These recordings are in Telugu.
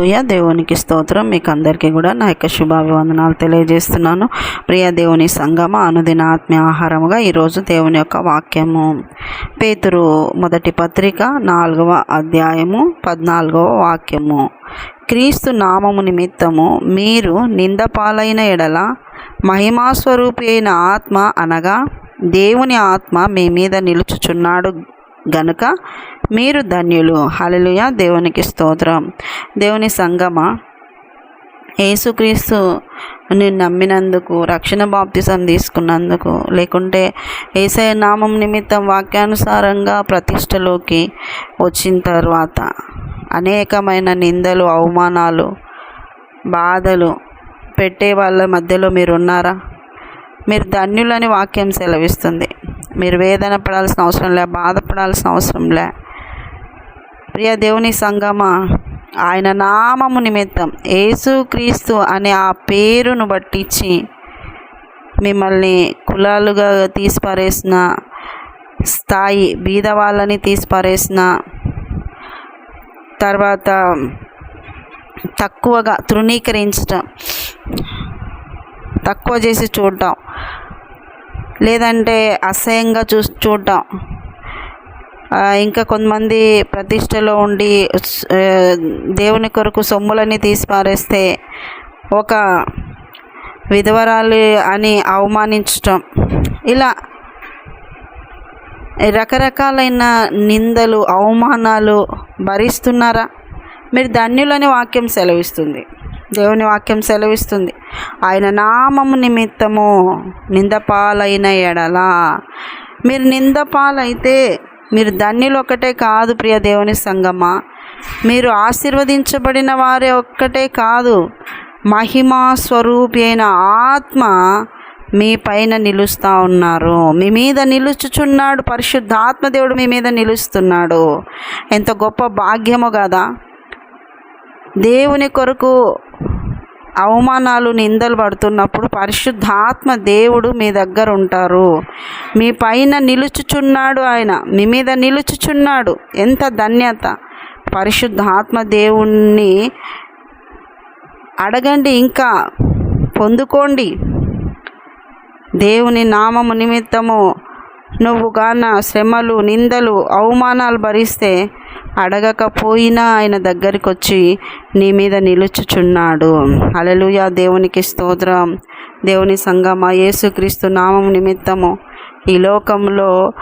హల్లెలూయా. దేవునికి స్తోత్రం. మీకు అందరికీ కూడా నా యొక్క శుభాభివందనాలు తెలియజేస్తున్నాను. ప్రియ దేవుని సంగమ అనుదిన ఆత్మీయ ఆహారముగా ఈరోజు దేవుని యొక్క వాక్యము. పేతురు మొదటి పత్రిక నాలుగవ అధ్యాయము పద్నాలుగవ వాక్యము. క్రీస్తు నామము నిమిత్తము మీరు నిందపాలైన ఎడల మహిమాస్వరూపి అయిన ఆత్మ అనగా దేవుని ఆత్మ మీ మీద నిలుచుచున్నాడు. గనుక మీరు ధన్యులు. హలలుయ దేవునికి స్తోత్రం. దేవుని సంగమ యేసుక్రీస్తు నేను నమ్మినందుకు రక్షణ బాప్తిసం తీసుకున్నందుకు లేకుంటే ఏసయ నామం నిమిత్తం వాక్యానుసారంగా ప్రతిష్టలోకి వచ్చిన తర్వాత అనేకమైన నిందలు అవమానాలు బాధలు పెట్టే వాళ్ళ మధ్యలో మీరు ఉన్నారా మీరు ధన్యులని వాక్యం సెలవిస్తుంది. మీరు వేదన పడాల్సిన అవసరం లే బాధపడాల్సిన అవసరం లే. ప్రియ దేవుని సంగమ ఆయన నామము నిమిత్తం యేసుక్రీస్తు అనే ఆ పేరును బట్టించి మిమ్మల్ని కులాలుగా తీసిపారేసిన స్థాయి బీద వాళ్ళని తీసిపారేసిన తర్వాత తక్కువగా తృణీకరించటం తక్కువ చేసి చూడటం లేదంటే అసహ్యంగా చూ చూడటం ఇంకా కొంతమంది ప్రతిష్టలో ఉండి దేవుని కొరకు సొమ్ములని తీసి పారేస్తే ఒక విధవరాలు అని అవమానించటం. ఇలా రకరకాలైన నిందలు అవమానాలు భరిస్తున్నారా? మీరు ధన్యులని వాక్యం సెలవిస్తుంది. దేవుని వాక్యం సెలవిస్తుంది. ఆయన నామము నిమిత్తము నిందపాలైన ఎడల. మీరు నిందపాలైతే మీరు ధన్యులు ఒకటే కాదు ప్రియ దేవుని సంగమా. మీరు ఆశీర్వదించబడిన వారే ఒక్కటే కాదు. మహిమా స్వరూపి అయిన ఆత్మ మీ పైన నిలుస్తూ ఉన్నారు. మీ మీద నిలుచుచున్నాడు పరిశుద్ధాత్మ దేవుడు మీ మీద నిలుస్తున్నాడు. ఎంత గొప్ప భాగ్యము కదా దేవుని కొరకు అవమానాలు నిందలు పడుతున్నప్పుడు పరిశుద్ధాత్మ దేవుడు మీ దగ్గర ఉంటారు. మీ పైన నిలుచుచున్నాడు ఆయన. మీ మీద నిలుచుచున్నాడు. ఎంత ధన్యత. పరిశుద్ధాత్మ దేవుణ్ణి అడగండి ఇంకా. పొందుకోండి. దేవుని నామము నిమిత్తము నువ్వు గాన శ్రమలు నిందలు అవమానాలు భరిస్తే అడగకపోయినా ఆయన దగ్గరికి వచ్చి నీ మీద నిలుచుచున్నాడు. అలలుయ దేవునికి స్తోత్రం. దేవుని సంగమ యేసుక్రీస్తు నామం నిమిత్తము ఈ లోకంలో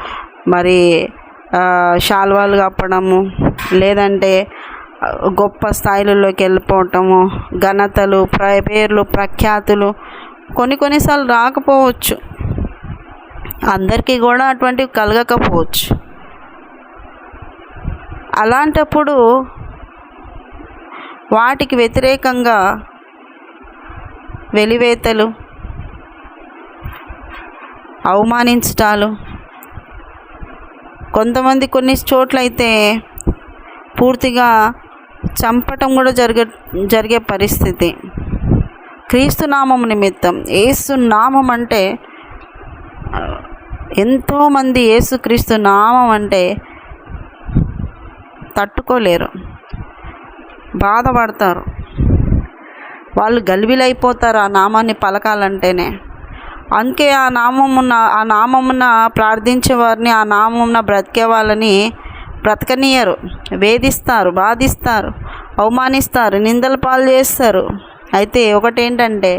మరి శాల్వాలు కప్పడము లేదంటే గొప్ప స్థాయిలలోకి వెళ్ళిపోవటము ఘనతలు ప్ర పేర్లు ప్రఖ్యాతులు కొన్ని కొన్నిసార్లు రాకపోవచ్చు. అందరికీ కూడా అటువంటివి కలగకపోవచ్చు. అలాంటప్పుడు వాటికి వ్యతిరేకంగా వెలివేతలు అవమానించటాలు. కొంతమంది కొన్ని చోట్లయితే పూర్తిగా చంపటం కూడా జరిగే జరిగే పరిస్థితి. క్రీస్తు నామం నిమిత్తం ఏసు నామం అంటే ఎంతోమంది ఏసుక్రీస్తు నామం అంటే తట్టుకోలేరు. బాధపడతారు. వాళ్ళు గలిబిలైపోతారు ఆ నామాన్ని పలకాలంటేనే. అందుకే ఆ నామమున్న ఆ నామమున ప్రార్థించే వారిని ఆ నామమున బ్రతికే వాళ్ళని బ్రతకనీయరు. వేధిస్తారు బాధిస్తారు అవమానిస్తారు నిందల పాలు చేస్తారు. అయితే ఒకటేంటంటే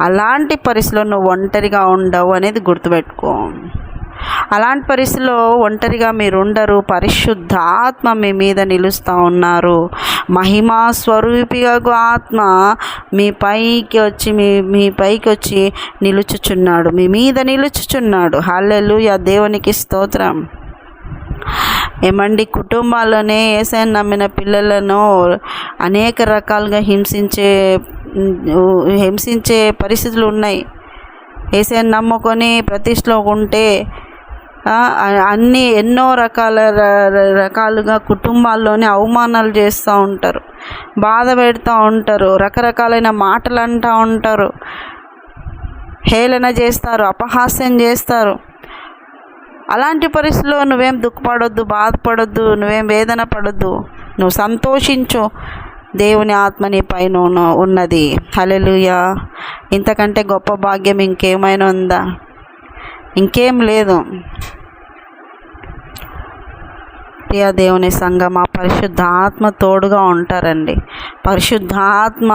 అలాంటి పరిస్థితుల్లో నువ్వు ఒంటరిగా ఉండవు అనేది గుర్తుపెట్టుకో. అలాంటి పరిస్థితిలో ఒంటరిగా మీరు ఉండరు పరిశుద్ధాత్మ మీ మీద నిలుస్తూ ఉన్నారు. మహిమా స్వరూపిగా ఆత్మ మీ పైకి వచ్చి మీ మీ పైకి వచ్చి నిలుచుచున్నాడు. మీ మీద నిలుచుచున్నాడు. హల్లెలూయా. దేవునికి స్తోత్రం. ఏమండి కుటుంబాల్లోనే ఏసైనా నమ్మిన పిల్లలను అనేక రకాలుగా హింసించే హింసించే పరిస్థితులు ఉన్నాయి. ఏసైనా నమ్ముకొని ప్రతిష్టలో ఉంటే అన్ని ఎన్నో రకాల రకాలుగా కుటుంబాల్లోనే అవమానాలు చేస్తూ ఉంటారు. బాధ పెడతా ఉంటారు. రకరకాలైన మాటలు అంటూ ఉంటారు. హేళన చేస్తారు. అపహాస్యం చేస్తారు. అలాంటి పరిస్థితుల్లో నువ్వేం దుఃఖపడొద్దు బాధపడొద్దు నువ్వేం వేదన పడొద్దు. నువ్వు సంతోషించు. దేవుని ఆత్మ నీ పైన ఉన్నది. హలెలుయా ఇంతకంటే గొప్ప భాగ్యం ఇంకేమైనా ఉందా? ఇంకేం లేదు. ప్రియ దేవుని సంఘం ఆ పరిశుద్ధాత్మ తోడుగా ఉంటారండి. పరిశుద్ధాత్మ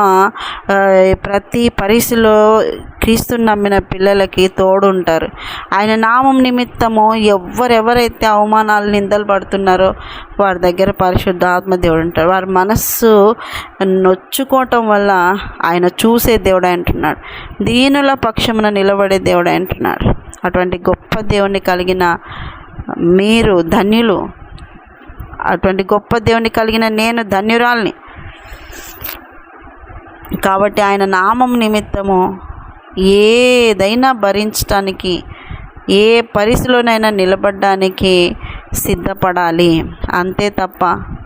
ప్రతి పరిస్థితిలో క్రీస్తు నమ్మిన పిల్లలకి తోడు ఉంటారు ఆయన నామం నిమిత్తము ఎవరెవరైతే అవమానాలు నిందలు పడుతున్నారో వారి దగ్గర పరిశుద్ధాత్మ దేవుడు ఉంటారు వారి మనస్సు నొచ్చుకోవటం వల్ల ఆయన చూసే దేవుడు అంటున్నాడు దీనుల పక్షమున నిలబడే దేవుడు అంటున్నాడు అటువంటి గొప్ప దేవుణ్ణి కలిగిన మీరు ధన్యులు. అటువంటి గొప్ప దేవుని కలిగిన నేను ధన్యురాల్ని. కాబట్టి ఆయన నామం నిమిత్తము ఏదైనా భరించటానికి ఏ పరిస్థితిలోనైనా నిలబడడానికి సిద్ధపడాలి. అంతే తప్ప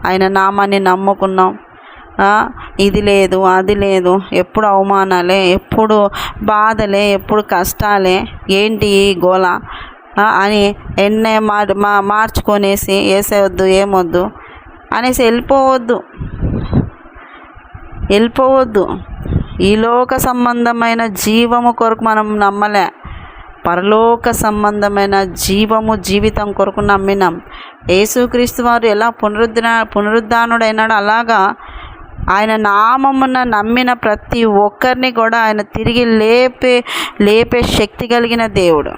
ఆయన నామాన్ని నమ్ముకున్నాం. ఇది లేదు అది లేదు ఎప్పుడు అవమానాలే ఎప్పుడు బాధలే ఎప్పుడు కష్టాలే ఏంటి ఈ అని ఎన్నే మార్ మా మార్చుకొనేసి వేసేవద్దు ఏమొద్దు అనేసి వెళ్ళిపోవద్దు. వెళ్ళిపోవద్దు. ఈ లోక సంబంధమైన జీవము కొరకు మనం నమ్మలే. పరలోక సంబంధమైన జీవము జీవితం కొరకు నమ్మినాం. యేసుక్రీస్తు వారు ఎలా పునరుద్ధరణ పునరుద్ధానుడైనాడు అలాగా ఆయన నామమున నమ్మిన ప్రతి ఒక్కరిని కూడా ఆయన తిరిగి లేపే లేపే శక్తి కలిగిన దేవుడు.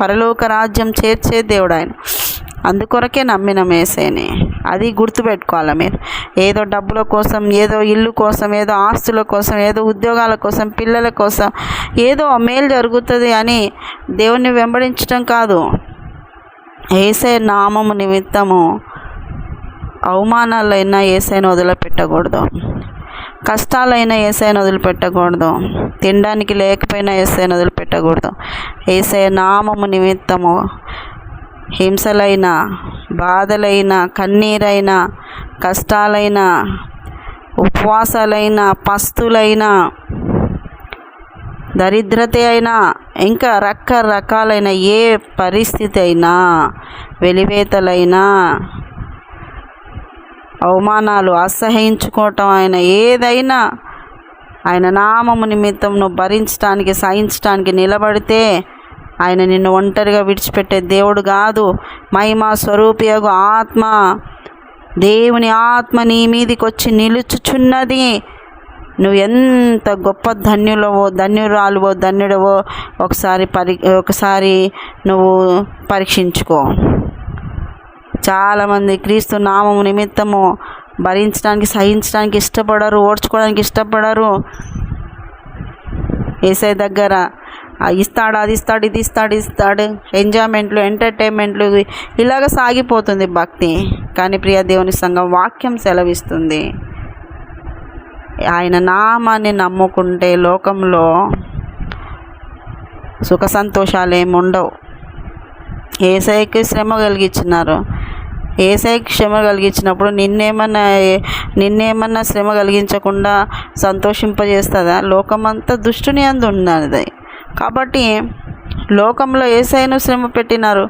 పరలోక రాజ్యం చేర్చే దేవుడు ఆయన అందుకొరకే నమ్మిన మేసేని. అది గుర్తుపెట్టుకోవాలి మీరు. ఏదో డబ్బుల కోసం ఏదో ఇల్లు కోసం ఏదో ఆస్తుల కోసం ఏదో ఉద్యోగాల కోసం పిల్లల కోసం ఏదో మేలు జరుగుతుంది అని దేవుణ్ణి వెంబడించడం కాదు. ఏసే నామము నిమిత్తము అవమానాలైనా ఏసైనా వదిలిపెట్టకూడదు. కష్టాలైనా ఏసైనా వదిలిపెట్టకూడదు. తినడానికి లేకపోయినా ఏసైనా వదిలిపెట్టకూడదు. ఏసై నామము నిమిత్తము హింసలైన బాధలైన కన్నీరైన కష్టాలైన ఉపవాసాలైన పస్తులైన దరిద్రత అయినా ఇంకా రకరకాలైన ఏ పరిస్థితి అయినా వెలివేతలైనా అవమానాలు అసహించుకోవటం ఆయన ఏదైనా ఆయన నామము నిమిత్తం నువ్వు భరించడానికి సహించడానికి నిలబడితే ఆయన నిన్ను ఒంటరిగా విడిచిపెట్టే దేవుడు కాదు. మహిమా స్వరూపియగు ఆత్మ. దేవుని ఆత్మ నీ మీదికి వచ్చి నిలుచుచున్నది. నువ్వు ఎంత గొప్ప ధన్యులవో ధన్యురాలువో ధన్యుడవో ఒకసారి పరి ఒకసారి నువ్వు పరీక్షించుకో. చాలామంది క్రీస్తు నామము నిమిత్తము భరించడానికి సహించడానికి ఇష్టపడరు ఓడ్చుకోవడానికి ఇష్టపడరు. ఏసై దగ్గర ఇస్తాడు అది ఇస్తాడు ఇది ఇస్తాడు ఇస్తాడు ఎంజాయ్మెంట్లు ఎంటర్టైన్మెంట్లు ఇలాగ సాగిపోతుంది భక్తి. కానీ ప్రియ దేవుని సంఘం వాక్యం సెలవిస్తుంది. ఆయన నామాన్ని నమ్ముకుంటే లోకంలో సుఖ సంతోషాలు ఏమి ఉండవు ఏసైకి శ్రమ కలిగించినారు ఏసైకి క్షమ కలిగించినప్పుడు నిన్నేమన్నా నిన్నేమన్నా శ్రమ కలిగించకుండా సంతోషింపజేస్తుందా? లోకమంతా దుష్టుని అందు ఉన్నది. కాబట్టి లోకంలో ఏసైను శ్రమ పెట్టినారు.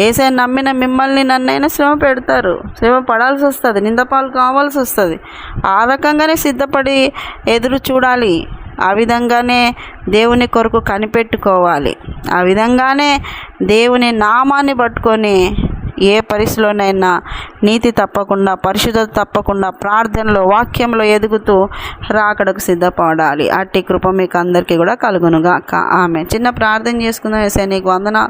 ఏసై నమ్మిన మిమ్మల్ని నన్నైనా శ్రమ పెడతారు. శ్రమ పడాల్సి వస్తుంది నిందపాలు కావాల్సి వస్తుంది. ఆ రకంగానే సిద్ధపడి ఎదురు చూడాలి. ఆ విధంగానే దేవుని కొరకు కనిపెట్టుకోవాలి. ఆ విధంగానే దేవుని నామాన్ని పట్టుకొని ఏ పరిస్థితిలోనైనా నీతి తప్పకుండా పరిశుద్ధత తప్పకుండా ప్రార్థనలో వాక్యంలో ఎదుగుతూ రాకడకు సిద్ధపడాలి. అట్టి కృప మీకు అందరికీ కూడా కలుగునుగా ఆమె చిన్న ప్రార్థన చేసుకుందాం. ఎస్ఐ నీకు వందన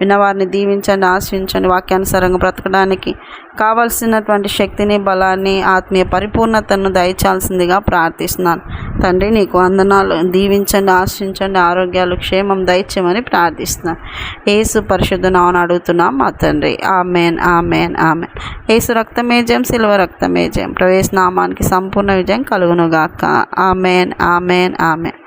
విన్నవారిని దీవించండి ఆశ్రయించండి. వాక్యానుసారంగా బ్రతకడానికి కావలసినటువంటి శక్తిని బలాన్ని ఆత్మీయ పరిపూర్ణతను దయచాల్సిందిగా ప్రార్థిస్తున్నాను. తండ్రి నీకు వందనాలు. దీవించండి ఆశ్రయించండి ఆరోగ్యాలు క్షేమం దయచేయమని ప్రార్థిస్తున్నాను. ఏసు పరిశుద్ధ నామని అడుగుతున్నాం మా తండ్రి. Amen amen amen. ఏసు రక్తమేజయం సిల్వ రక్తమేజయం ప్రవేశ నామానికి సంపూర్ణ విజయం కలుగునుగాక. Amen amen amen.